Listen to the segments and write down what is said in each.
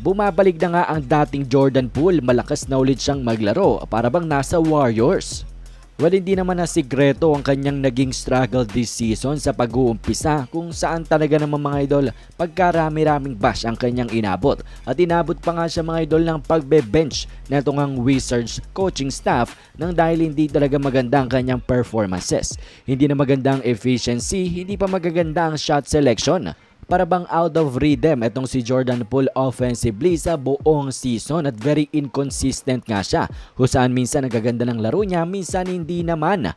Bumabalik na nga ang dating Jordan Poole, malakas na ulit siyang maglaro para bang nasa Warriors. Well, hindi naman na sikreto ang kanyang naging struggle this season sa pag-uumpisa kung saan talaga naman mga idol pagkarami-raming bash ang kanyang inabot. At inabot pa nga siya mga idol ng pagbe-bench na itong ang Wizards coaching staff nang dahil hindi talaga maganda ang kanyang performances. Hindi na maganda ang efficiency, hindi pa magaganda ang shot selection para bang out of rhythm itong si Jordan Poole offensively sa buong season at very inconsistent nga siya. Kung saan minsan nagaganda ng laro niya, minsan hindi naman.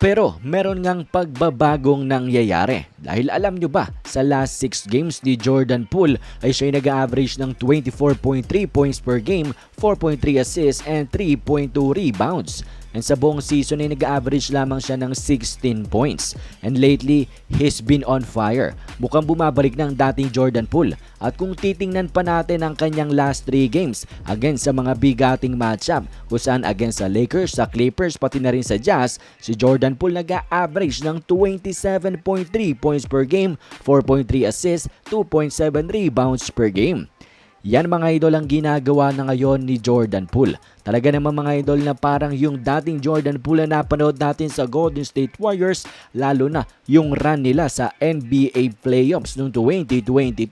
Pero meron ngang pagbabagong nangyayari. Dahil alam nyo ba, sa last 6 games ni Jordan Poole ay siya'y nag-average ng 24.3 points per game, 4.3 assists and 3.2 rebounds. And sa buong season ay nag-average lamang siya ng 16 points. And lately, he's been on fire. Mukhang bumabalik na ang dating Jordan Poole. At kung titingnan pa natin ang kanyang last 3 games against sa mga bigating matchup kung saan against sa Lakers, sa Clippers, pati na rin sa Jazz, si Jordan Poole nag-average ng 27.3 points per game, 4.3 assists, 2.7 rebounds per game. Yan mga idol ang ginagawa na ngayon ni Jordan Poole. Talaga naman mga idol na parang yung dating Jordan Poole na napanood natin sa Golden State Warriors lalo na yung run nila sa NBA Playoffs noong 2022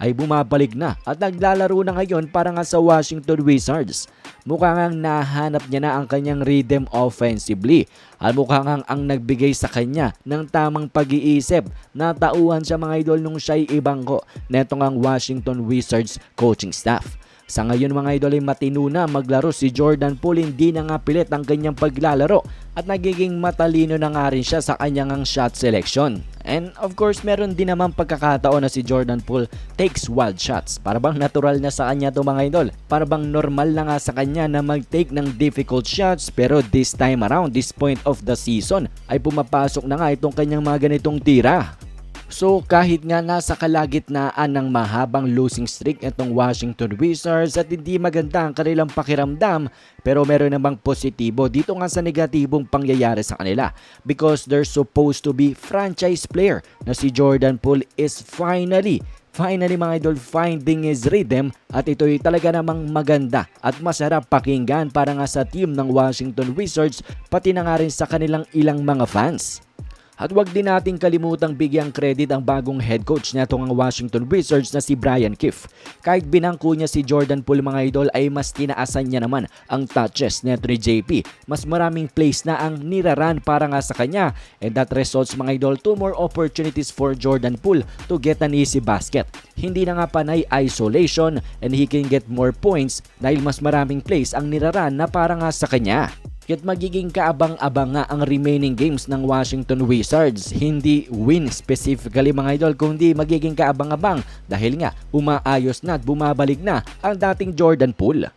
ay bumabalik na at naglalaro na ngayon para nga sa Washington Wizards. Mukha ngang nahanap niya na ang kanyang rhythm offensively at mukha ngang ang nagbigay sa kanya ng tamang pag-iisip na tauhan sa mga idol nung siya'y ibangko netong ang Washington Wizards coaching staff. Sa ngayon mga idol ay matino na maglaro si Jordan Poole hindi na nga pilit ang kanyang paglalaro at nagiging matalino na nga rin siya sa kanyang ang shot selection. And of course meron din naman pagkakataon na si Jordan Poole takes wild shots. Para bang natural na sa kanya to mga idol. Para bang normal na nga sa kanya na mag-take ng difficult shots pero this time around, this point of the season ay pumapasok na nga itong kanyang mga ganitong tira. So kahit nga nasa kalagitnaan ng mahabang losing streak itong Washington Wizards at hindi maganda ang kanilang pakiramdam pero meron namang positibo dito nga sa negatibong pangyayari sa kanila because they're supposed to be franchise player na si Jordan Poole is finally Finally mga idol, finding his rhythm at ito'y talaga namang maganda at masarap pakinggan para nga sa team ng Washington Wizards pati na nga rin sa kanilang ilang mga fans. At wag din nating kalimutang bigyang credit ang bagong head coach na itong ang Washington Wizards na si Brian Kiff. Kahit binangko niya si Jordan Poole mga idol ay mas tinaasan niya naman ang touches ni JP. Mas maraming plays na ang niraran para nga sa kanya and that results mga idol to more opportunities for Jordan Poole to get an easy basket. Hindi na nga panay isolation and he can get more points dahil mas maraming plays ang niraran na para nga sa kanya. Kaya't magiging kaabang-abang nga ang remaining games ng Washington Wizards. Hindi win specifically mga idol, kundi magiging kaabang-abang dahil nga umaayos na at bumabalik na ang dating Jordan Poole.